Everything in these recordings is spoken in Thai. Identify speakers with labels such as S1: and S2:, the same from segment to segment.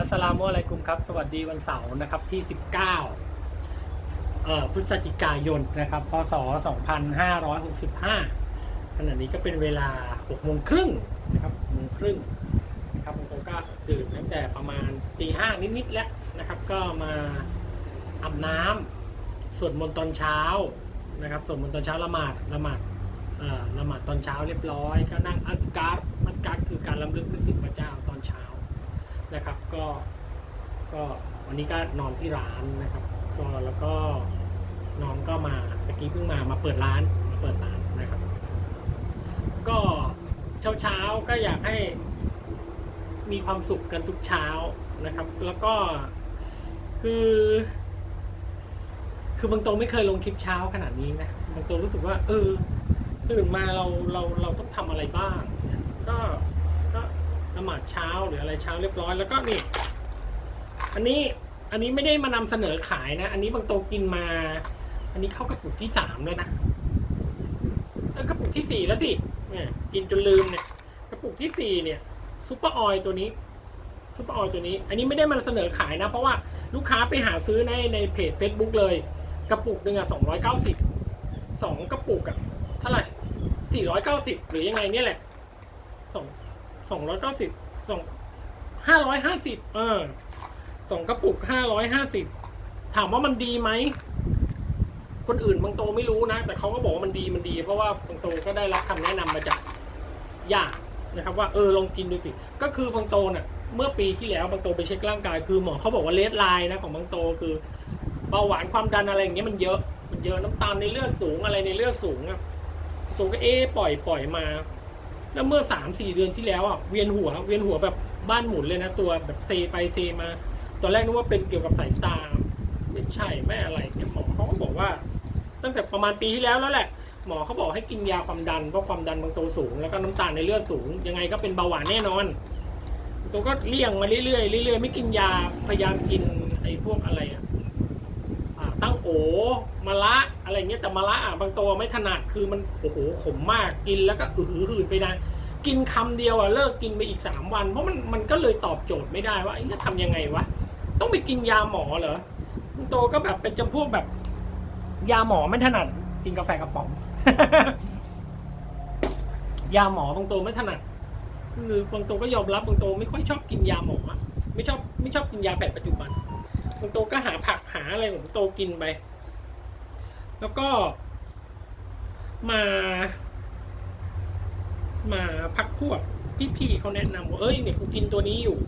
S1: อัสลามุอะลัยกุมครับ สวัสดีวันเสาร์นะครับที่ 19เอ่อพฤศจิกายนนะครับพศ 2565 ขณะนี้ก็เป็นเวลา6โมงครึ่งนะครับ6โมงครึ่งนะครับผมก็ตื่นตั้งแต่ประมาณตีห้านิดๆแล้วนะครับ ก็มาอาบน้ำสวดมนต์ตอนเช้านะครับสวดมนต์ตอนเช้าละหมาดละหมาดเอ่อละหมาดตอนเช้าเรียบร้อย ก็นั่งอัสการ์อัสการ์คือการลำลึกนึกถึงพระเจ้าต นะครับ ก็ก็วันนี้ก็นอนที่ร้านนะครับ ก็แล้วก็น้องก็มาตะกี้เพิ่งมามาเปิดร้านมาเปิดร้านนะครับ ก็เช้าเช้าก็อยากให้มีความสุขกันทุกเช้านะครับ แล้วก็คือ คือบางตรงไม่เคยลงคลิปเช้าขนาดนี้นะบางตรงรู้สึกว่า เออตื่นมาเราเราเราต้องทำอะไรบ้าง ก็ มาดเช้าหรืออะไรเช้าเรียบร้อยแล้วก็นี่ อันนี้อันนี้ไม่ได้มานำเสนอขายนะ อันนี้บางโตกินมา อันนี้เข้ากระปุกที่สามเลยนะเอ้ยกระปุกที่สี่แล้วสิเนี่ยกินจนลืมเนี่ย กระปุกที่สี่เนี่ยซุปเปอร์ออยล์ตัวนี้ซุปเปอร์ออยล์ตัวนี้ อันนี้ไม่ได้มาเสนอขายนะ เพราะว่าลูกค้าไปหาซื้อในในเพจ Facebook เลย กระปุกหนึ่งอะสองร้อยเก้าสิบสองกระปุกอะเท่าไหร่สี่ร้อยเก้าสิบหรือยังไงเนี่ยแหละสอง สองร้อยเก้าสิบสองห้าร้อยห้าสิบเออสองกระปุกห้าร้อยห้าสิบถามว่ามันดีไหม คนอื่นบางโตไม่รู้นะ แต่เขาก็บอกว่ามันดีมันดี เพราะว่าบางโตก็ได้รับคำแนะนำมาจากญาตินะครับ ว่าเออลองกินดูสิ ก็คือบางโตเนี่ยเมื่อปีที่แล้วบางโตไปเช็คร่างกาย คือหมอเขาบอกว่าเลดไลน์นะของบางโตคือเบาหวานความดันอะไรอย่างเงี้ยมันเยอะ มันเยอะน้ำตาลในเลือดสูงอะไรในเลือดสูงอะบางโตก็เอ๊ปล่อยปล่อยมา แล้วเมื่อสามสี่เดือนที่แล้วอะเวียนหัวเวียนหัวแบบบ้านหมุนเลยนะตัวแบบเซไปเซมา ตอนแรกนึกว่าเป็นเกี่ยวกับสายตา ไม่ใช่ไม่อะไรเนี่ยหมอเขาก็บอกว่า ตั้งแต่ประมาณปีที่แล้วแล้วแหละ หมอเขาบอกให้กินยาความดันเพราะความดันบางตัวสูง แล้วก็น้ำตาลในเลือดสูง ยังไงก็เป็นเบาหวานแน่นอนตัวก็เลี่ยงมาเรื่อยๆเรื่อยๆไม่กินยาพยายามกินไอ้พวกอะไรอะอ่าตั้งโอมะละ อะไรเงี้ยแต่มะละอะบางตัวไม่ถนัดคือมันโอ้โหขมมากกินแล้วก็อือหืดไปนะกินคำเดียวอะเลิกกินไปอีกสามวัน เพราะมันมันก็เลยตอบโจทย์ไม่ได้ว่าเอ๊ะจะทำยังไงวะต้องไปกินยาหมอเหรอบางตัวก็แบบเป็นจำพวกแบบ ยาหมอไม่ถนัดกินกาแฟกระป๋อง ยาหมอบางตัวไม่ถนัดคือบางตัวก็ยอมรับบางตัวไม่ค่อยชอบกินยาหมอไม่ชอบไม่ชอบกินยาแผนปัจจุบันบางตัวก็หาผักหาอะไรของตัวกินไป แล้วก็มามาพักพวกพี่ๆเขาแนะนำว่าเอ้ยเนี่ยกูกินตัวนี้อยู่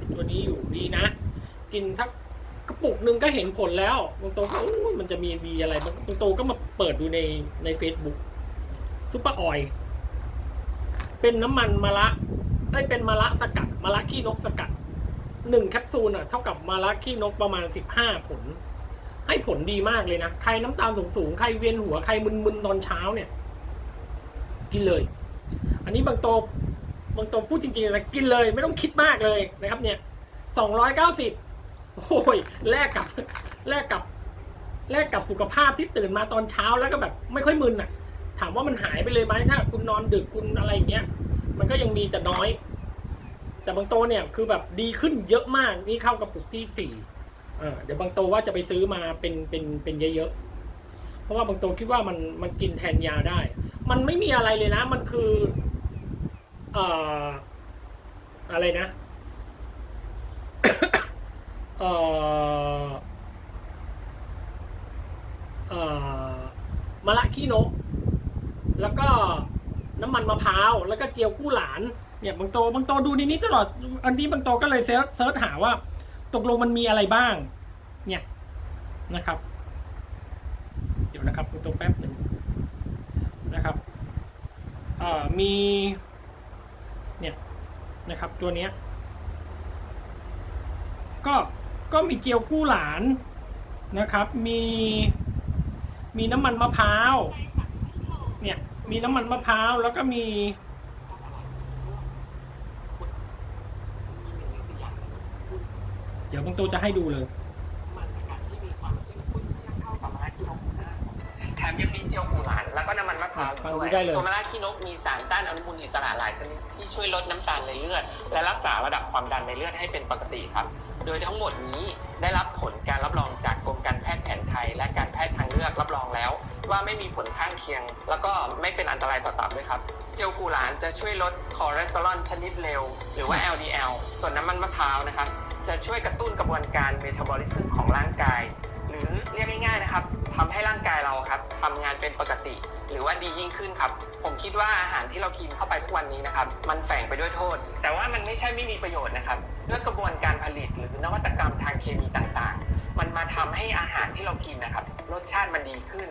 S1: กินตัวนี้อยู่ดีนะ กินสักกระปุกหนึ่งก็เห็นผลแล้วบางตก็มันจะมีดีอะไรบางโตก็มาเปิดดูในใน Facebook ซุปเปอร์ออยล์เป็นน้ำมันมะระได้ยเป็นมะระสกัดมะระขี้นกสกัดหนึ่งแคปซูลอะ เท่ากับมะระขี้นกประมาณสิบห้าผล ให้ผลดีมากเลยนะ ใครน้ำตาลสูงสูงๆใครเวียนหัวใครมึนๆตอนเช้าเนี่ย กินเลย อันนี้บางโตบางโตพูดจริงๆนะกินเลยไม่ต้องคิดมากเลยนะครับ เนี่ยสองร้อยเก้าสิบโอ้ยแลกกับแลกกับแลกกับสุขภาพที่ตื่นมาตอนเช้าแล้วก็แบบ ไม่ค่อยมึนอะ ถามว่ามันหายไปเลยไหมถ้า คุณนอนดึกคุณอะไรอย่างเงี้ย มันก็ยังมีแต่น้อย แต่บางโตเนี่ยคือแบบดีขึ้นเยอะมากนี่เข้ากับปุกที่สี่ เดี๋ยวบางโตว่าจะไปซื้อมาเป็นเป็นเป็นเยอะๆ เพราะว่าบางโตคิดว่ามันมันกินแทนยาได้ มันไม่มีอะไรเลยนะ มันคือเอ่ออะไรนะเอ่อเอ่อมะระขี้นก แล้วก็น้ำมันมะพร้าว แล้วก็เจียวกู้หลาน เนี่ยบางโตบางโตดูในนี้ตลอด อันนี้บางโตก็เลยเซิร์ชหาว่า ตกลงมันมีอะไรบ้าง เนี่ยนะครับ เดี๋ยวนะครับบางโตแป๊บหนึ่งนะครับเอ่อมีเนี่ยนะครับตัวเนี้ยก็ก็มีเกี๊ยวกู้หลานนะครับ มีมีน้ำมันมะพร้าวเนี่ยมีน้ำมันมะพร้าวแล้วก็มีเดี๋ยวบางตัวจะให้ดูเลย
S2: มันสกัดที่มีความเข้มข้นเทียบเท่ากับมะระที่นก15มยังมีเจลกูหลานแล้วก็น้ำมันมะพร้าว
S1: ฟัง
S2: ด้วย
S1: ดูได้เลย
S2: ตัวมะระขี้นกมีสารต้านอนุมูลอิสระหลายชนิดที่ช่วยลดน้ำตาลในเลือด และรักษาระดับความดันในเลือดให้เป็นปกติครับ โดยทั้งหมดนี้ได้รับผลการรับรองจากกรมการแพทย์แผนไทย และการแพทย์ทางเลือกรับรองแล้ว ว่าไม่มีผลข้างเคียง แล้วก็ไม่เป็นอันตรายต่อตับด้วยครับ เจลกูหลานจะช่วยลดคอเลสเตอรอลชนิดเร็วหรือว่า LDL ส่วนน้ำมันมะพร้าวนะครับจะช่วยกระตุ้นกระบวนการเมตาบอลิซึมของร่างกาย หรือเรียกง่ายๆนะครับ ทำให้ร่างกายเราครับทำงานเป็นปกติ หรือว่าดียิ่งขึ้นครับ ผมคิดว่าอาหารที่เรากินเข้าไปทุกวันนี้นะครับ มันแฝงไปด้วยโทษ แต่ว่ามันไม่ใช่ไม่มีประโยชน์นะครับด้วยกระบวนการผลิตหรือนวัตกรรมทางเคมีต่างๆ มันมาทำให้อาหารที่เรากินนะครับ รสชาติมันดีขึ้น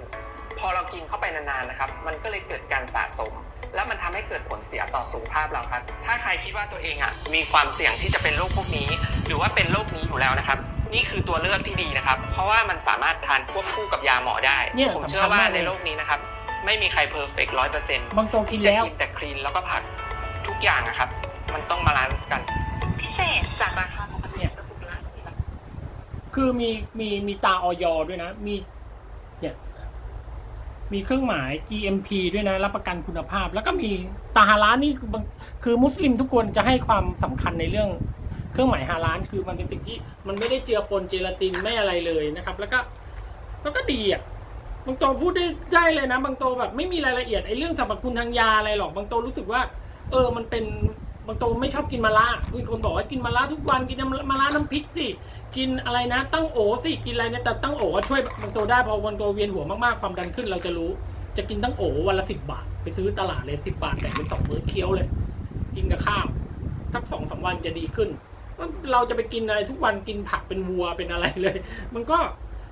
S2: พอเรากินเข้าไปนานๆนะครับ มันก็เลยเกิดการสะสม แล้วมันทำให้เกิดผลเสียต่อสุขภาพเราครับ ถ้าใครคิดว่าตัวเองอะมีความเสี่ยงที่จะเป็นโรคพวกนี้ หรือว่าเป็นโรคนี้อยู่แล้วนะครับ นี่คือตัวเลือกที่ดีนะครับ เพราะว่ามันสามารถทานควบคู่กับยาหมอได้
S1: เนี่ย
S2: ผม
S1: สำคัญ
S2: เชื่อว่ามา
S1: กเลย
S2: ในโลกนี้นะครับ ไม่มีใครเพอร์เฟกต์ร้อยเปอร์เซ็นต์
S1: บางตัวกิ
S2: ที่
S1: น
S2: จะ
S1: แล้ว
S2: กินแต่คลีนแล้วก็ผักทุกอย่างนะครับ มันต้องบาลานซ์กัน
S3: พิเศษจากราคาปกติกระปุกละสี่บาท
S1: คือมีมีมีตาออยด้วยนะ มีเนี่ยมีเครื่องหมาย GMP ด้วยนะ รับประกันคุณภาพ แล้วก็มีตาฮาลาลนี่คือบางคือมุสลิมทุกคนจะให้ความสำคัญในเรื่อง เครื่องหมายฮาลาลคือมันเป็นสิ่งที่มันไม่ได้เจือปนเจลาตินไม่อะไรเลยนะครับ แล้วก็แล้วก็ดีอะบางตัวพูดได้ได้เลยนะ บางตัวแบบไม่มีรายละเอียดไอ้เรื่องสรรพคุณทางยาอะไรหรอกบางตัวรู้สึกว่า เออมันเป็นบางตัวไม่ชอบกินมะระมีคนบอกว่ากินมะระทุกวันกินมะระน้ำพริกสิกินอะไรนะ ตั้งโอสิกินอะไรเนี่ยแต่ตั้งโอช่วยบางตัวได้พอบางตัวเวียนหัวมากๆความดันขึ้นเราจะรู้ จะกินตั้งโอวันละสิบบาท ไปซื้อตลาดเลยสิบบาทแบ่เป็นสองมื้อเคี้ยวเลย กินกับข้าวสักสองสามวันจะดีขึ้น เราจะไปกินอะไรทุกวันกินผักเป็นวัวเป็นอะไรเลย มันก็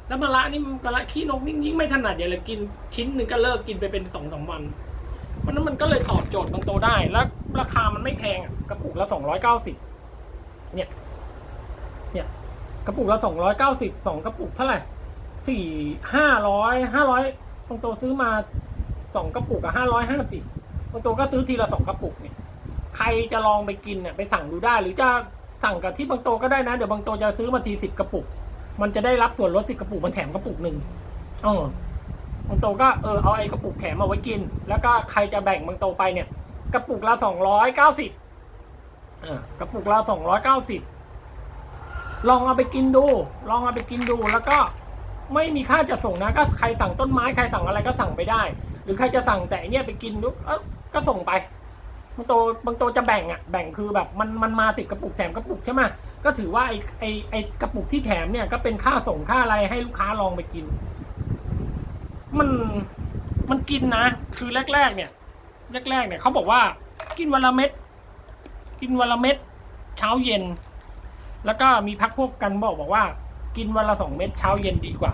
S1: แล้วมะระนี่มะระขี้นกนิ่งไม่ถนัดอย่างเลยกินชิ้นหนึ่งก็เลิกกินไปเป็นสองสามวันเพราะนั้นมันก็เลยตอบโจทย์บางตัวได้ แล้วราคามันไม่แพงกระปุกละสองร้อยเก้าสิบเนี่ย เนี่ยกระปุกละสองร้อยเก้าสิบสองกระปุกเท่าไหร่สี่ห้าร้อยห้าร้อยบางตัวซื้อมาสองกระปุกอะห้าร้อยห้าสิบบางตัวก็ซื้อทีละสองกระปุกเนี่ยใครจะลองไปกินเนี่ยไปสั่งดูได้หรือจะ สั่งกับที่บางโตก็ได้นะ เดี๋ยวบางโตจะซื้อมาทีสิบกระปุก มันจะได้รับส่วนลดสิบกระปุกมันแถมกระปุกหนึ่งอ๋อบางโตก็เออเอาไอ้กระปุกแถมมาไว้กิน แล้วก็ใครจะแบ่งบางโตไปเนี่ย กระปุกละสองร้อยเก้าสิบกระปุกละสองร้อยเก้าสิบลองเอาไปกินดู ลองเอาไปกินดูแล้วก็ไม่มีค่าจะส่งนะก็ใครสั่งต้นไม้ใครสั่งอะไรก็สั่งไปได้ หรือใครจะสั่งแต่เนี่ยไปกินดูเอ้าก็ส่งไป บางตัวบางตัวจะแบ่งอะแบ่งคือแบบมันมันมาสิบกระปุกแถมกระปุกใช่ไหมก็ถือว่าไอไอไอกระปุกที่แถมเนี่ยก็เป็นค่าส่งค่าอะไรให้ลูกค้าลองไปกิน มันมันกินนะ คือแรกๆเนี่ยแรกๆเนี่ยเขาบอกว่ากินวันละเม็ดกินวันละเม็ดเช้าเย็น แล้วก็มีพักพวกกันบอกบอกว่า กินวันละสองเม็ดเช้าเย็นดีกว่า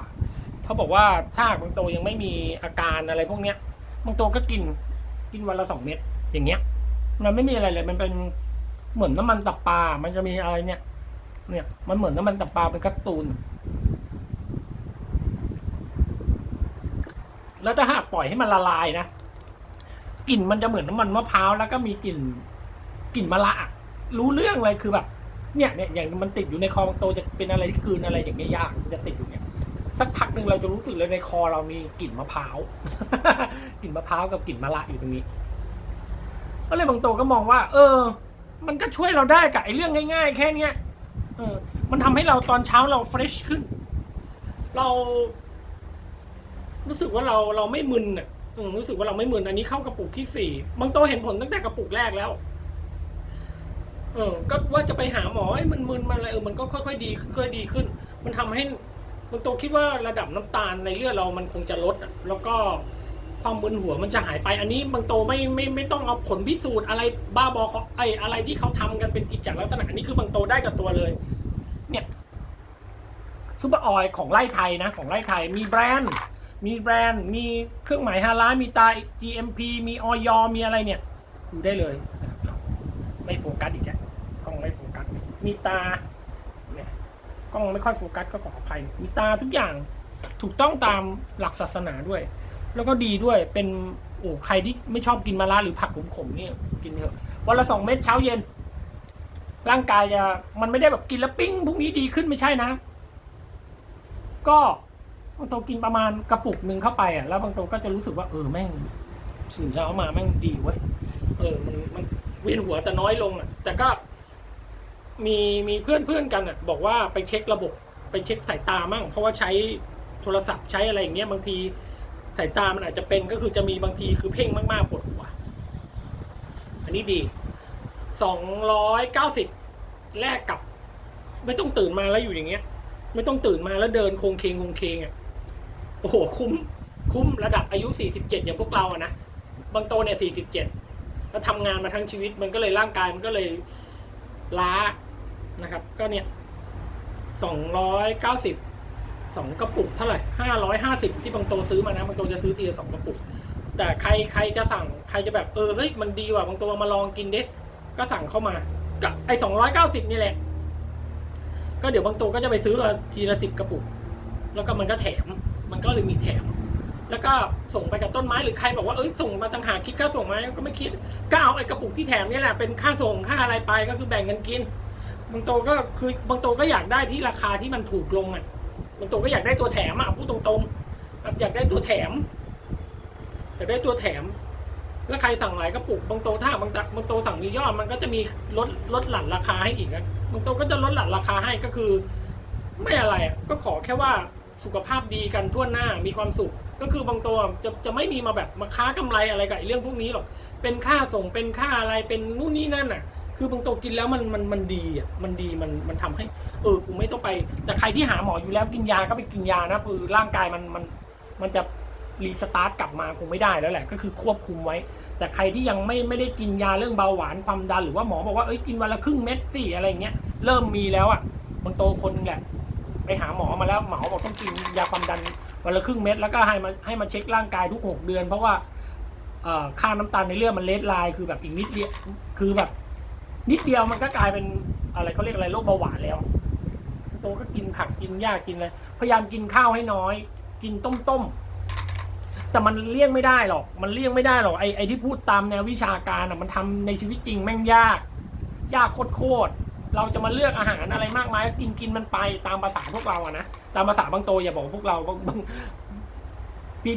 S1: เขาบอกว่าถ้าบางตัวยังไม่มีอาการอะไรพวกเนี้ยบางตัวก็กินกินวันละสองเม็ดอย่างเงี้ย มันไม่มีอะไรเลย มันเป็นเหมือนน้ำมันตับปลา มันจะมีอะไรเนี่ย เนี่ย มันเหมือนน้ำมันตับปลาเป็นการ์ตูนแล้วถ้าหากปล่อยให้มันละลายนะ กลิ่นมันจะเหมือนน้ำมันมะพร้าว แล้วก็มีกลิ่น กลิ่นมะระรู้เรื่องเลยคือแบบ เนี่ยเนี่ยอย่างมันติดอยู่ในคอบางโตจะเป็นอะไรที่กืนอะไรอย่างเงี้ยยากมันจะติดอยู่เนี่ย สักพักหนึ่งเราจะรู้สึกเลยในคอเรามีกลิ่นมะพร้าว กลิ่นมะพร้าวกับกลิ่นมะระอยู่ตรงนี้ ก็เลยบางโตก็มองว่า เออ มันก็ช่วยเราได้กับไอ้เรื่องง่าย ๆ แค่เนี้ยเออ มันทำให้เราตอนเช้าเราเฟรชขึ้น เรา รู้สึกว่าเราเราไม่มึนอะรู้สึกว่าเราไม่มึนอันนี้เข้ากระปุกที่สี่บางโตเห็นผลตั้งแต่กระปุกแรกแล้ว เออ ก็ว่าจะไปหาหมอไอ้มันมึนมาอะไรเออมันก็ค่อยๆดีค่อยๆดีขึ้น มันทำให้บางโตคิดว่าระดับน้ำตาลในเลือดเรามันคงจะลดอะ แล้วก็ ความมึนหัวมันจะหายไป อันนี้บางโตไม่ไม่ไม่ต้องเอาผลพิสูจน์อะไรบ้าบอเขาไออะไรที่เขาทำกันเป็นกิจจลักษณะอันนี้คือบางโตได้กับตัวเลย เนี่ยซูเปอร์ออยของไร่ไทยนะ ของไร่ไทยมีแบรนด์ มีแบรนด์ มีเครื่องหมายฮาลามีตา GMP มีออยมีอะไรเนี่ยดูได้เลย ไม่โฟกัสอีกแล้วกล้องไม่โฟกัสมีตาเนี่ยกล้องไม่ค่อยโฟกัสก็ขออภัยมีตาทุกอย่างถูกต้องตามหลักศาสนาด้วย แล้วก็ดีด้วยเป็นโอ้ใครที่ไม่ชอบกินมะระหรือผักขมๆเนี่ยกินเถอะวันละสองเม็ดเช้าเย็น ร่างกายจะมันไม่ได้แบบกินแล้วปิ้งพรุ่งนี้ดีขึ้นไม่ใช่นะ ก็บางตัวกินประมาณกระปุกหนึ่งเข้าไปอะแล้วบางตัวก็จะรู้สึกว่าเออแม่งสิ่งที่เอามาแม่งดีเว้ยเออมันมันเวียนหัวแต่น้อยลงอะ แต่ก็มีมีเพื่อนเพื่อนกันอะ บอกว่าไปเช็คระบบ ไปเช็คสายตามั่ง เพราะว่าใช้โทรศัพท์ใช้อะไรอย่างเงี้ยบางที สายตามันอาจจะเป็นก็คือจะมีบางทีคือเพ่งมากๆปวดหัว อันนี้ดีสองร้อยเก้าสิบแลกกับ ไม่ต้องตื่นมาแล้วอยู่อย่างเงี้ย ไม่ต้องตื่นมาแล้วเดินโคงเคงโคงเคงอะโอ้โหคุ้ม คุ้มระดับอายุสี่สิบเจ็ดอย่างพวกเราอะนะบางโตเนี่ยสี่สิบเจ็ดแล้วทำงานมาทั้งชีวิตมันก็เลยร่างกายมันก็เลยล้านะครับ ก็เนี่ยสองร้อยเก้าสิบ สองกระปุกเท่าไหร่ห้าร้อยห้าสิบที่บางโตซื้อมานะบางโตจะซื้อทีละสองกระปุก แต่ใครใครจะสั่งใครจะแบบเออเฮ้ยมันดีว่ะบางตัวมาลองกินเด็ก็สั่งเข้ามากับไอ้สองร้อยเก้าสิบนี่แหละ ก็เดี๋ยวบางตัวก็จะไปซื้อทีละสิบกระปุก แล้วก็มันก็แถมมันก็เลยมีแถม แล้วก็ส่งไปกับต้นไม้หรือใครบอกว่าเอ้ยส่งมาต่างหากคิดค่าส่งไหมก็ไม่คิดก็เอาไอ้กระปุกที่แถมนี่แหละเป็นค่าส่งค่าอะไรไปก็คือแบ่งกันกินบางตัวก็คือบางตัวก็อยากได้ที่ราคาที่มันถูกลงอะ บางตัวก็อยากได้ตัวแถมอะพูดตรงๆอยากได้ตัวแถมอยากได้ตัวแถม แล้วใครสั่งหลายกระปุกบางโตวถ้าบางตะบางโตวสั่งมียอดมันก็จะมีลดลดหลั่นราคาให้อีกนะบางโตวก็จะลดหลั่นราคาให้ก็คือ ไม่อะไรก็ขอแค่ว่าสุขภาพดีกันทั่วหน้ามีความสุข ก็คือบางตัวจะจะไม่มีมาแบบมาค้ากำไรอะไรกับเรื่องพวกนี้หรอกเป็นค่าส่งเป็นค่าอะไรเป็นนู่นนี่นั่นอะ คือบางตัวกินแล้วมันมันมันดีอะมันดีมันมันทำให้ เออกูไม่ต้องไป แต่ใครที่หาหมออยู่แล้วกินยาก็ไปกินยานะคือร่างกายมันมันมันจะรีสตาร์ทกลับมาคงไม่ได้แล้วแหละ ก็คือควบคุมไว้ แต่ใครที่ยังไม่ไม่ได้กินยาเรื่องเบาหวานความดันหรือว่าหมอบอกว่าเอ้ยกินวันละครึ่งเม็ดสิอะไรเงี้ยเริ่มมีแล้วอะบางโตคนนึงแหละ ไปหาหมอมาแล้วหมอบอกต้องกินยาความดันวันละครึ่งเม็ดแล้วก็ให้มาให้มาเช็คร่างกายทุกหกเดือน เพราะว่าค่าน้ำตาลในเลือดมันเลดไลน์คือแบบอีกนิดเดียวคือแบบ นิดเดียวมันก็กลายเป็นอะไรเขาเรียกอะไรโรคเบาหวานแล้ว ตก็กินผักกินหญ้ากินอะไรพยายามกินข้าวให้น้อย กินต้มต้มๆแต่มันเลี่ยงไม่ได้หรอก มันเลี่ยงไม่ได้หรอกไอ้ไอ้ที่พูดตามแนววิชาการอะมันทำในชีวิตจริงแม่งยาก ยากโคตรๆเราจะมาเลือกอาหารอะไรมากมายก็กินกินมันไปตามภาษาพวกเราอะนะตามภาษาบางโตอย่าบอกพวกเราบางบาง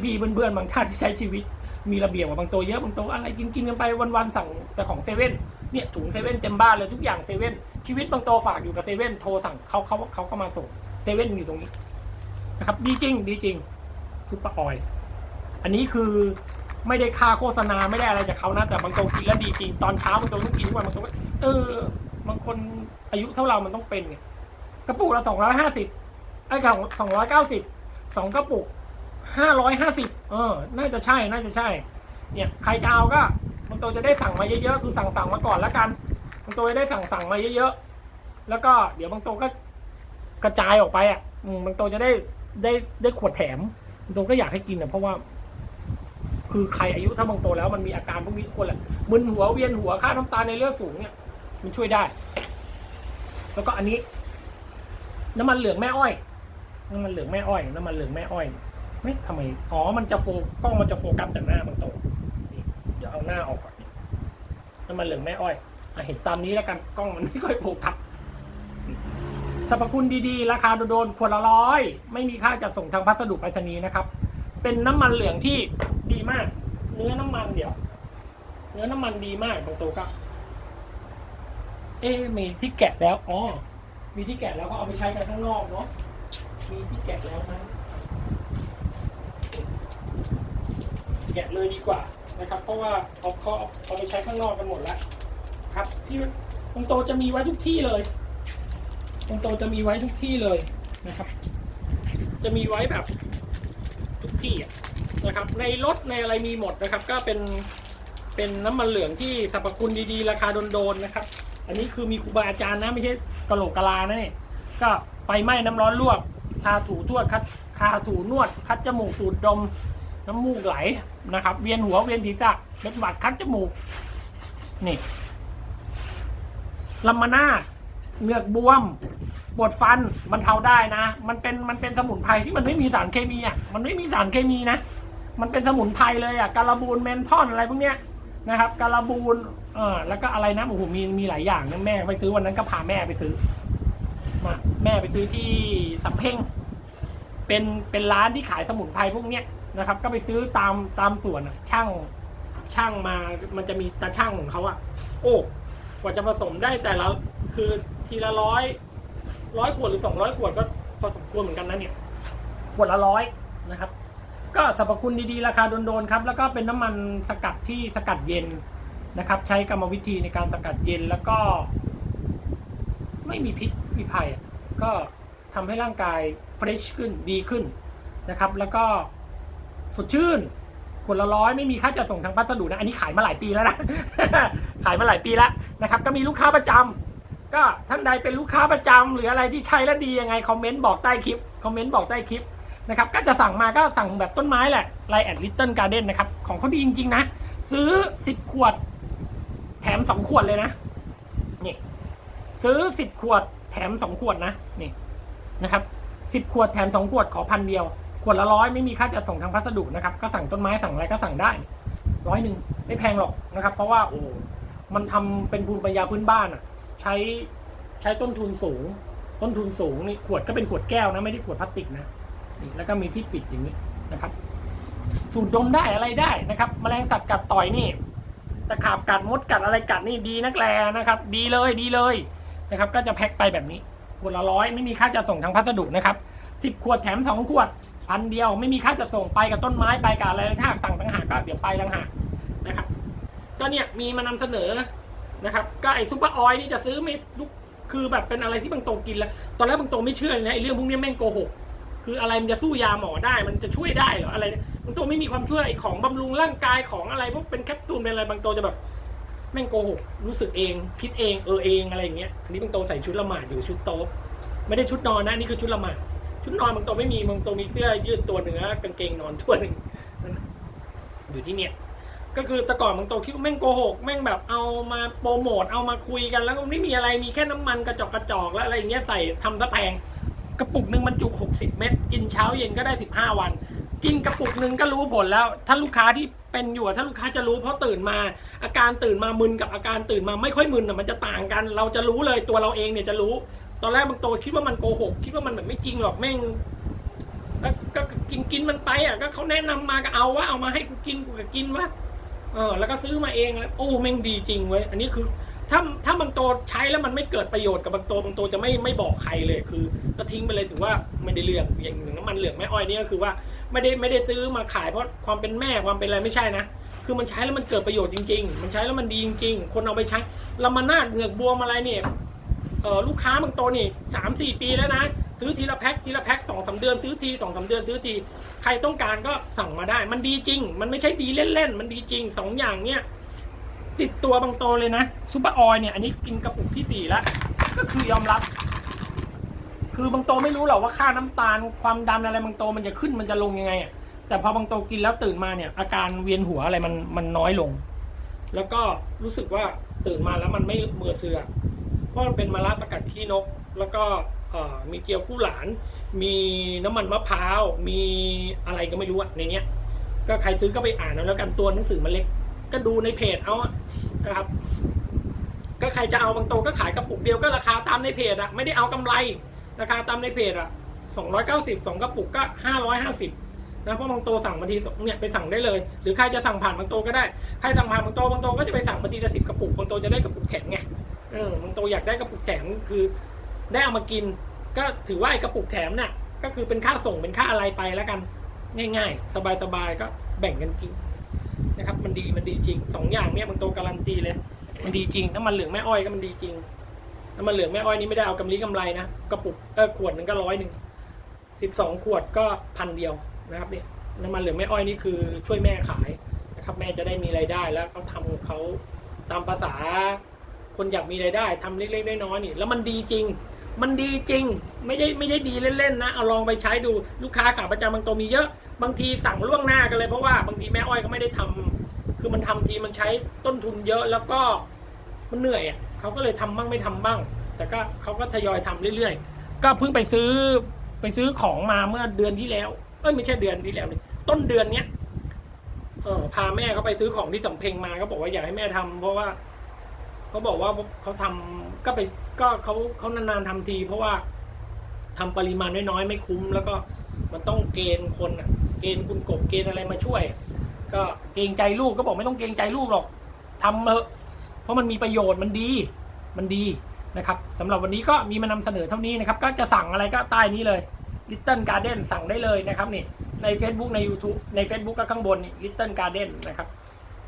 S1: พี่ๆเพื่อนๆบางท่านที่ใช้ชีวิตมีระเบียบกว่าบางโตเยอะบางโตอะไรกินกินกันไปวันๆสั่งแต่ของเซเว่น เนี่ยถุงเซเว่นเต็มบ้านเลยทุกอย่างเซเว่นชีวิตบางโตฝากอยู่กับเซเว่นโทรสั่งเขาเขาเขาก็มาส่งเซเว่นอยู่ตรงนี้นะครับดีจริงดีจริงซุปเปอร์ออยล์อันนี้คือไม่ได้ค่าโฆษณาไม่ได้อะไรจากเขานะแต่บางโตกินแล้วดีจริงตอนเช้าบางโตต้องกินทุกวันบางโตเออบางคนอายุเท่าเรามันต้องเป็นไงกระปุกละสองร้อยห้าสิบไอ้กระปุกสองร้อยเก้าสิบสองกระปุกห้าร้อยห้าสิบเออ น่าจะใช่น่าจะใช่ เนี่ยใครจะเอาก็ บางตัวจะได้สั่งมาเยอะๆ คือสั่งสั่งมาก่อนแล้วกันบางตัวจะได้สั่งสั่งมาเยอะๆ แล้วก็เดี๋ยวบางตัวก็กระจายออกไปอะมบางตัวจะได้ได้ได้ขวดแถมบางตัวก็อยากให้กินอะเพราะว่า คือใครอายุถ้าบางตัวแล้วมันมีอาการพวกนี้ทุกคนแหละมึนหัวเวียนหัวค่าน้ำตาลในเลือดสูงเนี่ย มันช่วยได้ แล้วก็อันนี้ น้ำมันเหลืองแม่อ้อย น้ำมันเหลืองแม่อ้อย น้ำมันเหลืองแม่อ้อยไม่ทำไม อ๋อ มันจะโฟกล้องมันจะโฟกัสแต่หน้าบางตัวนี่ เอาหน้าออกก่อนน้ำมันเหลืองแม่อ้อยอเห็นตามนี้แล้วกันกล้องมันไม่ค่อยโฟกัสสรรพคุณดีๆ ราคาโดนๆขวดละร้อย ไม่มีค่าจัดส่งทางพัสดุไปรษณีย์นะครับ เป็นน้ำมันเหลืองที่ดีมาก เนื้อน้ำมันเดี๋ยว เนื้อน้ำมันดีมากบางตัวก็เอ๊มีที่แกะแล้วอ๋อมีที่แกะแล้วก็เอาไปใช้กันข้างนอกเนาะมีที่แกะแล้วไหมแกะเลยดีกว่า นะครับ เพราะว่าเอาเขาเอาไปใช้ข้างนอกกันหมดแล้วครับ ที่ตรงโตจะมีไว้ทุกที่เลยตรงโตจะมีไว้ทุกที่เลยนะครับ จะมีไว้แบบทุกที่อะนะครับ ในรถในอะไรมีหมดนะครับ ก็เป็นเป็นน้ำมันเหลืองที่สรรพคุณดีๆ ราคาโดนๆนะครับ อันนี้คือมีครูบาอาจารย์นะไม่ใช่กระโหลกกะลานะนี่ก็ไฟไหม้น้ำร้อนลวกทาถูทวดคัดทาถูนวด คัดจมูกสูดดม น้ำมูกไหล นะครับ เวียนหัวเวียนศีรษะเป็นหวัดคัดจมูก นี่ลำมานาเหงือกบวมปวดฟันบรรเทาได้นะ มันเป็นมันเป็นสมุนไพรที่มันไม่มีสารเคมีอะ มันไม่มีสารเคมีนะ มันเป็นสมุนไพรเลยอะการาบูนเมนทอนอะไรพวกเนี้ยนะครับการาบูนเออแล้วก็อะไรนะโอ้โหมีมีหลายอย่างนะแม่ไปซื้อวันนั้นก็พาแม่ไปซื้อมาแม่ไปซื้อที่สำเพ็งเป็นเป็นร้านที่ขายสมุนไพรพวกเนี้ย นะครับ ก็ไปซื้อตามตามส่วนอะช่างช่างมามันจะมีตาช่างของเขาอะโอ้กว่าจะผสมได้แต่ละคือทีละร้อยร้อยขวดหรือสองร้อยขวดก็พอสมควรเหมือนกันนะเนี่ยขวดละร้อยนะครับ ก็สรรพคุณดีๆ ราคาโดนๆครับ แล้วก็เป็นน้ำมันสกัดที่สกัดเย็นนะครับ ใช้กรรมวิธีในการสกัดเย็นแล้วก็ ไม่มีพิษมีภัยก็ทำให้ร่างกายเฟรชขึ้นดีขึ้นนะครับ แล้วก็ สดชื่นขวดละร้อยไม่มีค่าจัดส่งทางพัสดุนะอันนี้ขายมาหลายปีแล้วนะ ขายมาหลายปีแล้วนะครับก็มีลูกค้าประจำก็ท่านใดเป็นลูกค้าประจำหรืออะไรที่ใช้แล้วดียังไงคอมเมนต์บอกใต้คลิปคอมเมนต์บอกใต้คลิปนะครับก็จะสั่งมาก็สั่งแบบต้นไม้แหละไลแอดลิตเติ้ลการ์เด้นนะครับของเขาดีจริงๆนะ ซื้อ 10 ขวด แถม 2 ขวดเลยนะนี่ซื้อ 10 ขวดแถม 2 ขวดนะนี่นะครับ 10 ขวดแถม 2 ขวดขอพันเดียว ขวดละร้อยไม่มีค่าจัดส่งทางพัสดุนะครับ ก็สั่งต้นไม้สั่งอะไรก็สั่งได้ร้อยหนึ่งไม่แพงหรอกนะครับ เพราะว่าโอ้มันทำเป็นภูมิปัญญาพื้นบ้านอะ ใช้ใช้ต้นทุนสูง ต้นทุนสูงนี่ขวดก็เป็นขวดแก้วนะไม่ได้ขวดพลาสติกนะนี่แล้วก็มีที่ปิดอย่างนี้นะครับ สูดดมได้อะไรได้นะครับแมลงสัตว์กัดต่อยนี่ตะขาบกัดมดกัดอะไรกัดนี่ดีนักแลนะครับ ดีเลยดีเลยนะครับ ก็จะแพ็คไปแบบนี้ขวดละร้อยไม่มีค่าจะส่งทางพัสดุนะครับสิบขวดแถมสองขวด พันเดียวไม่มีค่าจะส่งไปกับต้นไม้ไปกับอะไรถ้าสั่งต่างหากก็เดี๋ยวไปต่างหากนะครับ ก็เนี่ยมีมานำเสนอนะครับ ก็ไอซุปเปอร์ออยล์นี่จะซื้อไม่ทุกคือแบบเป็นอะไรที่บางโตกินแล้ว ตอนแรกบางโตไม่เชื่อเลยนะไอเรื่องพวกนี้แม่งโกหกคืออะไรมันจะสู้ยาหมอได้ มันจะช่วยได้หรออะไรบางโตไม่มีความช่วยไอ้ของบำรุงร่างกายของอะไรพวกเป็นแคปซูลเป็นอะไรบางโตจะแบบแม่งโกหกรู้สึกเอง คิดเองเออเองอะไรอย่างเงี้ยอันนี้บางโตใส่ชุดละหมาดอยู่ชุดโต๊ะไม่ได้ชุดนอนนะอันนี่คือชุดละหมาด ชุดนอนบางตัวไม่มีบางตัวมีเสื้อยืดตัวหนึ่งกางเกงนอนตัวหนึ่งอยู่ที่เนี่ย ก็คือแต่ก่อนบางตัวคิดว่าแม่งโกหกแม่งแบบเอามาโปรโมทเอามาคุยกัน แล้วก็ไม่มีอะไรมีแค่น้ำมันกระจอกกระจอกแล้วอะไรอย่างเงี้ยใส่ทำซะแพงกระปุกหนึ่งบรรจุก60 เม็ดกินเช้าเย็นก็ได้ 15 วัน กินกระปุกหนึ่งก็รู้ผลแล้ว ถ้าลูกค้าที่เป็นอยู่ถ้าลูกค้าจะรู้เพราะตื่นมา อาการตื่นมามึนกับอาการตื่นมาไม่ค่อยมึนมันจะต่างกัน เราจะรู้เลยตัวเราเองเนี่ยจะรู้ ตอนแรกบางตัวคิดว่ามันโกหก คิดว่ามันแบบไม่จริงหรอกแม่งแล้วก็กินกินมันไปอะก็เขาแนะนำมาก็เอาว่าเอามาให้กูกินกูก็กินวะเออ แล้วก็ซื้อมาเองแล้วโอ้แม่งดีจริงเว้ยอันนี้คือ ถ้าถ้าบางตัวใช้แล้วมันไม่เกิดประโยชน์กับบางตัวบางตัวจะไม่ไม่บอกใครเลยคือ ก็ทิ้งไปเลยถือว่าไม่ได้เรื่องอย่างหนึ่งน้ำมันเหลืองแม่อ้อยนี่ก็คือว่าไม่ได้ไม่ได้ซื้อมาขายเพราะความเป็นแม่ความเป็นอะไรไม่ใช่นะคือมันใช้แล้วมันเกิดประโยชน์จริง ๆ มันใช้แล้วมันดีจริง ๆ คนเอาไปใช้ละมานาดเหงือกบวมอะไรเนี่ย เออลูกค้าบางตัวนี่สามสี่ปีแล้วนะ ซื้อทีละแพ็คทีละแพ็คสองสาเดือนซื้อทีสองสาเดือนซื้อทีใครต้องการก็สั่งมาได้ มันดีจริง มันไม่ใช่ดีเล่นๆ มันดีจริงสองอย่างเนี่ยติดตัวบางโตวเลยนะซูเปอร์ออยเนี่ยอันนี้กินกระปุกที่สี่แล้วก็คือยอมรับ คือบางโตวไม่รู้หรอกว่าค่าน้ำตาลความดันอะไรบางโตวมันจะขึ้นมันจะลงยังไงอะแต่พอบางโตวกินแล้วตื่นมาเนี่ย อาการเวียนหัวอะไรมันมันน้อยลง แล้วก็รู้สึกว่าตื่นมาแล้วมันไม่เมื่อเสือ เพราะมันเป็นมะระสกัดขี้นก แล้วก็มีเกี๊ยวกู้หลาน มีน้ำมันมะพร้าว มีอะไรก็ไม่รู้อะในเนี้ย ก็ใครซื้อก็ไปอ่านเอาแล้วกันตัวหนังสือมันเล็ก ก็ดูในเพจเอานะครับ ก็ใครจะเอาบางโตวก็ขายกระปุกเดียวก็ราคาตามในเพจอะไม่ได้เอากำไร ราคาตามในเพจอะสองร้อยเก้าสิบสองกระปุกก็ห้าร้อยห้าสิบนะเพราะบางโตวสั่งบางทีเนี่ยไปสั่งได้เลย หรือใครจะสั่งผ่านบางโตวก็ได้ ใครสั่งผ่านบางโตวบางโตวก็จะไปสั่งบางทีละสิบกระปุกบางโตวจะได้กระปุกแถมไง เออบางโตอยากได้กระปุกแถมคือ ได้เอามากิน ก็ถือว่าไอ้กระปุกแถมน่ะ ก็คือเป็นค่าส่งเป็นค่าอะไรไปแล้วกัน ง่าย ๆ สบายๆก็แบ่งกันกินนะครับ มันดีมันดีจริงสองอย่างเนี่ยบางตัวการันตีเลย มันดีจริงน้ำมันเหลืองแม่อ้อยก็มันดีจริงน้ำมันเหลืองแม่อ้อยนี่ไม่ได้เอากำไรกำไรนะกระปุกเออขวดหนึ่งก็ร้อยหนึ่งสิบสองขวดก็พันเดียวนะครับเนี่ยน้ำมันเหลืองแม่อ้อยนี่คือช่วยแม่ขายนะครับ แม่จะได้มีรายได้แล้วเขาทำของเขาตามภาษา คนอยากมีรายได้ทำเล็กๆน้อยๆนี่แล้วมันดีจริง มันดีจริง ไม่ได้ไม่ได้ดีเล่นๆนะเอาลองไปใช้ดูลูกค้าขาประจำบางตัวมีเยอะ บางทีสั่งล่วงหน้ากันเลยเพราะว่าบางทีแม่อ้อยก็ไม่ได้ทำคือมันทำทีมันใช้ต้นทุนเยอะแล้วก็มันเหนื่อยอะเขาก็เลยทำบ้างไม่ทำบ้าง แต่ก็เขาก็ทยอยทำเรื่อยๆ ก็เพิ่งไปซื้อไปซื้อของมาเมื่อเดือนที่แล้ว เอ้ยไม่ใช่เดือนที่แล้วนี่ต้นเดือนเนี้ยเออพาแม่เขาไปซื้อของที่สำเพ็งมาก็บอกว่าอยากให้แม่ทำเพราะว่า เขาบอกว่าเขาทำก็ไปก็เขาเขานานๆทำที เพราะว่าทำปริมาณน้อยๆไม่คุ้ม แล้วก็มันต้องเกณฑ์คนเกณฑ์คุณกบเกณฑ์อะไรมาช่วย ก็เกรงใจลูกก็บอกไม่ต้องเกรงใจลูกหรอกทำเถอะเพราะมันมีประโยชน์มันดีมันดีนะครับสำหรับวันนี้ก็มีมานำเสนอเท่านี้นะครับ ก็จะสั่งอะไรก็ใต้นี้เลย Little Garden สั่งได้เลยนะครับนี่ใน Facebook ใน YouTube ใน Facebook ก็ข้างบนนี่ Little Garden นะครับ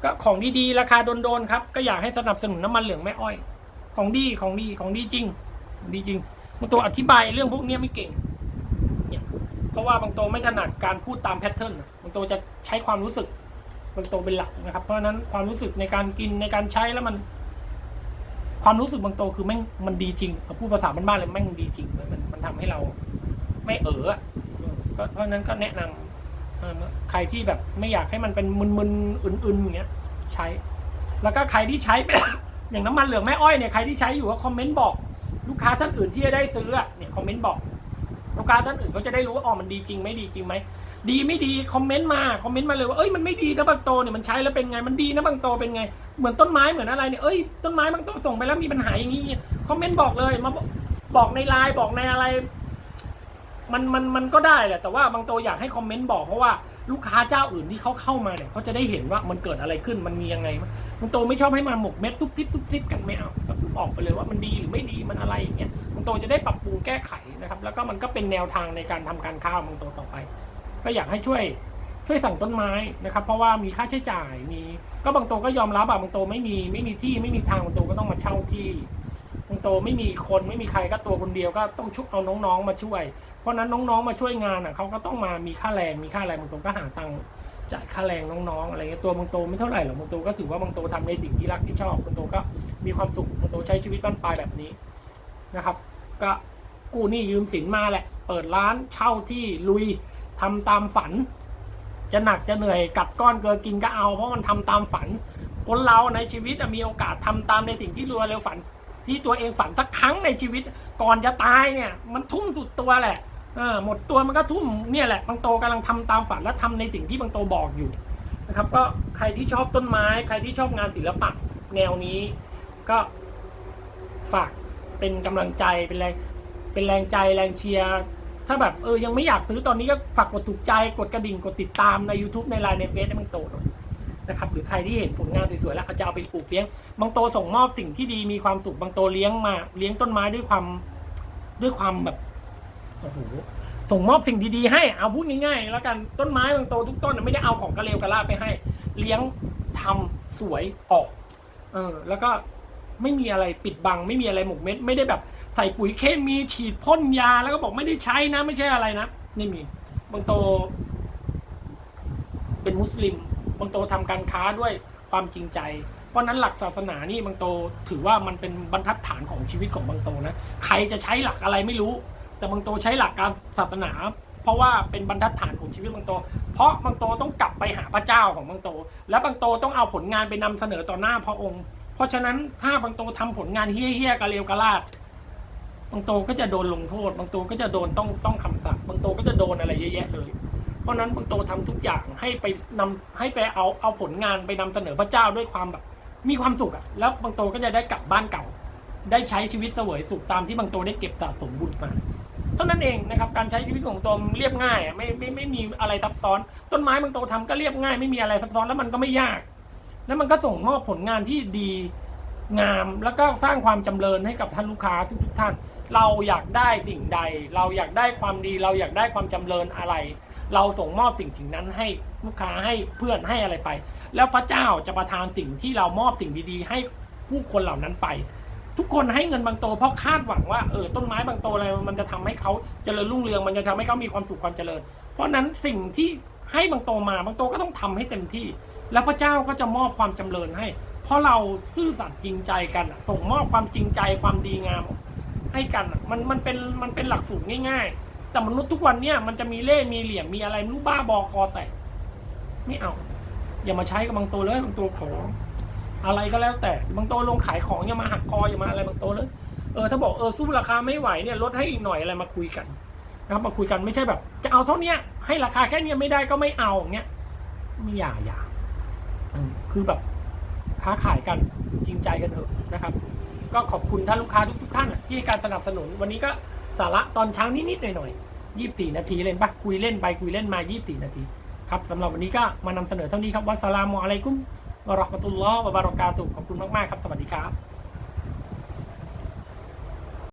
S1: ก็ของดีๆราคาโดนๆครับ ก็อยากให้สนับสนุนน้ำมันเหลืองแม่อ้อย ของดีของดีของดีจริงดีจริงบางตัวอธิบายเรื่องพวกนี้ไม่เก่งเนี่ยเพราะว่าบางตัวไม่ถนัดการพูดตามแพทเทิร์นบางตัวจะใช้ความรู้สึกบางตัวเป็นหลักนะครับ เพราะฉะนั้นความรู้สึกในการกินในการใช้แล้วมัน ความรู้สึกบางตัวคือแม่งมันดีจริงเอาพูดภาษาบ้านๆเลยแม่งดีจริงมันมันทำให้เรา ไม่เอออะเออก็เพราะฉะนั้นก็แนะนำเออ ใครที่แบบไม่อยากให้มันเป็นมึนๆอื่นๆอย่างเงี้ยใช้ แล้วก็ใครที่ใช้อย่างน้ำมันเหลืองแม่อ้อยเนี่ยใครที่ใช้อยู่ก็คอมเมนต์บอก ลูกค้าท่านอื่นที่จะได้ซื้อเนี่ยคอมเมนต์บอกลูกค้าท่านอื่นเขาจะได้รู้ว่าอ๋อมันดีจริงไม่ดีจริงไหมดีไม่ดีคอมเมนต์มาคอมเมนต์มาเลยว่าเอ้ยมันไม่ดีนะบางโตเนี่ยมันใช้แล้วเป็นไงมันดีนะบางโตเป็นไงเหมือนต้นไม้เหมือนอะไรเนี่ยเอ้ยต้นไม้บางต้นส่งไปแล้วมีปัญหาอย่างนี้คอมเมนต์บอกเลยมาบอกในไลน์บอกในอะไร มันมันมันก็ได้แหละแต่ว่าบางตัวอยากให้คอมเมนต์บอกเพราะว่าลูกค้าเจ้าอื่นที่เขาเข้ามาเนี่ยเขาจะได้เห็นว่ามันเกิดอะไรขึ้นมันมียังไงบางตัวไม่ชอบให้มาหมกเม็ดซุบซิบซุบซิบกันไม่เอาก็บอกไปเลยว่ามันดีหรือไม่ดีมันอะไรอย่างเงี้ยบางตัวจะได้ปรับปรุงแก้ไขนะครับแล้วก็มันก็เป็นแนวทางในการทำการข้าบางตัวต่อไป ก็อยากให้ช่วยช่วยสั่งต้นไม้นะครับ เพราะว่ามีค่าใช้จ่ายมีก็บางตัวก็ยอมรับอะบางตัวไม่มีไม่มีที่ไม่มีทางบางตัวก็ต้องมาเช่าที่บางตัวไม่มีคนไม่มีใครก็ตัวคนเดียวก็ต้องชุบเอาน้องๆมาช่วย เพราะนั้นน้องๆมาช่วยงานอะเขาก็ต้องมามีค่าแรงมีค่าแรงบางตัวก็หาตังค์จ่ายค่าแรงน้องๆอะไรเงี้ยตัวบางตัวไม่เท่าไหร่หรอกบางตัวก็ถือว่าบางตัวทำในสิ่งที่รักที่ชอบบางตัวก็มีความสุขบางตัวใช้ชีวิตบ้านปลายแบบนี้นะครับ ก็กู้หนี้ยืมสินมาแหละ เปิดร้านเช่าที่ลุยทำตามฝัน จะหนักจะเหนื่อยกัดก้อนเกลือกินก็เอา เพราะมันทำตามฝัน คนเราในชีวิตอะมีโอกาสทำตามในสิ่งที่รัวเร็วฝัน ที่ตัวเองฝันสักครั้งในชีวิตก่อนจะตายเนี่ย มันทุ่มสุดตัวแหละ หมดตัวมันก็ทุ่มเนี่ยแหละบางโตกำลังทำตามฝันและทำในสิ่งที่บางโตบอกอยู่นะครับ ก็ใครที่ชอบต้นไม้ ใครที่ชอบงานศิลปะแนวนี้ก็ฝากเป็นกำลังใจเป็นแรงเป็นแรงใจแรงเชียร์ถ้าแบบเออยังไม่อยากซื้อตอนนี้ก็ฝากกดถูกใจกดกระดิ่งกดติดตามใน YouTube ในไลน์ในเฟซให้มันโตหน่อยนะครับหรือใครที่เห็นผลงานสวยๆแล้วอาจจะเอาไปปลูกเลี้ยงบางโตส่งมอบสิ่งที่ดีมีความสุขบางโตเลี้ยงมาเลี้ยงต้นไม้ด้วยความด้วยความแบบ โอ้โหส่งมอบสิ่งดีๆให้เอาพูดง่ายๆแล้วกันต้นไม้บางโตทุกต้นนะไม่ได้เอาของกระเลวกระลาไปให้ เลี้ยงทำสวยออก เออ แล้วก็ไม่มีอะไรปิดบัง ไม่มีอะไรหมกเม็ด ไม่ได้แบบใส่ปุ๋ยเคมีฉีดพ่นยาแล้วก็บอกไม่ได้ใช้นะ ไม่ใช่อะไรนะไม่มีบางโตเป็นมุสลิม บางโตทำการค้าด้วยความจริงใจ เพราะฉะนั้นหลักศาสนานี่บางโตถือว่ามันเป็นบรรทัดฐานของชีวิตของบางโตนะใครจะใช้หลักอะไรไม่รู้ แต่บางโตใช้หลักการศาสนา เพราะว่าเป็นบรรทัดฐานของชีวิตบางโต เพราะบางโตต้องกลับไปหาพระเจ้าของบางโต และบางโตต้องเอาผลงานไปนำเสนอต่อหน้าพระองค์ เพราะฉะนั้นถ้าบางโตทำผลงานเฮี้ยๆกระเลวกระลาดบางโตก็จะโดนลงโทษ บางโตก็จะโดนต้องต้องคำสั่งบางโตก็จะโดนอะไรเยอะแยะเลยเพราะนั้นบางโตทำทุกอย่างให้ไปนำให้ไปเอาเอาผลงานไปนำเสนอพระเจ้าด้วยความแบบมีความสุขอะแล้วบางโตก็จะได้กลับบ้านเก่า ได้ใช้ชีวิตเสวยสุขตามที่บางโตได้เก็บสะสมบุญมา ท่านั้นเองนะครับการใช้ชีวิตของตนเรียบง่ายไม่ไม่ไม่มีอะไรซับซ้อน ต้นไม้บางโตทำก็เรียบง่าย ไม่มีอะไรซับซ้อนแล้วมันก็ไม่ยาก แล้วมันก็ส่งมอบผลงานที่ดีงามแล้วก็สร้างความจำเริญให้กับท่านลูกค้าทุกๆท่าน เราอยากได้สิ่งใด เราอยากได้ความดี เราอยากได้ความจำเริญอะไร เราส่งมอบสิ่งสิ่งนั้นให้ลูกค้าให้เพื่อนให้อะไรไป แล้วพระเจ้าจะประทานสิ่งที่เรามอบสิ่งดีๆ ให้ผู้คนเหล่านั้นไป ทุกคนให้เงินบางโตเพราะคาดหวังว่าเออต้นไม้บางโตอะไรมันจะทำให้เขาเจริญรุ่งเรือง มันจะทำให้เขามีความสุขความเจริญ เพราะนั้นสิ่งที่ให้บางโตมาบางโตก็ต้องทำให้เต็มที่ แล้วพระเจ้าก็จะมอบความจำเริญให้ เพราะเราซื่อสัตย์จริงใจกันส่งมอบความจริงใจความดีงามให้กันมันมันเป็นมันเป็นหลักสูตรง่าย ๆ แต่มนุษย์ทุกวันเนี่ยมันจะมีเล่ห์มีเหลี่ยมมีอะไรรู้บ้าบอคอแตกไม่เอา อย่ามาใช้กับบางตัวเลยบางตัวของ อะไรก็แล้วแต่บางตัวลงขายของอย่ามาหักคออย่ามาอะไรบางตัวเลยเออถ้าบอกเออสู้ราคาไม่ไหวเนี่ยลดให้อีกหน่อยอะไรมาคุยกันนะครับมาคุยกันไม่ใช่แบบ จะเอาเท่านี้ให้ราคาแค่นี้ไม่ได้ก็ไม่เอาอย่างเงี้ยไม่อย่าอย่าคือแบบค้าขายกันจริงใจกันเถอะนะครับ ก็ขอบคุณท่านลูกค้าทุกท่านที่ให้การสนับสนุน วันนี้ก็สาระตอนเช้านิดๆหน่อยๆ24นาทีเล่นปะคุยเล่นไปคุยเล่นมา24นาทีครับสำหรับวันนี้ก็มานำเสนอเท่านี้ครับวัสสลามุอะลัยกุม วะเราะห์มะตุลลอฮ์วะบารอกาตุขอบคุณมาก ๆ ครับ สวัสดีครับ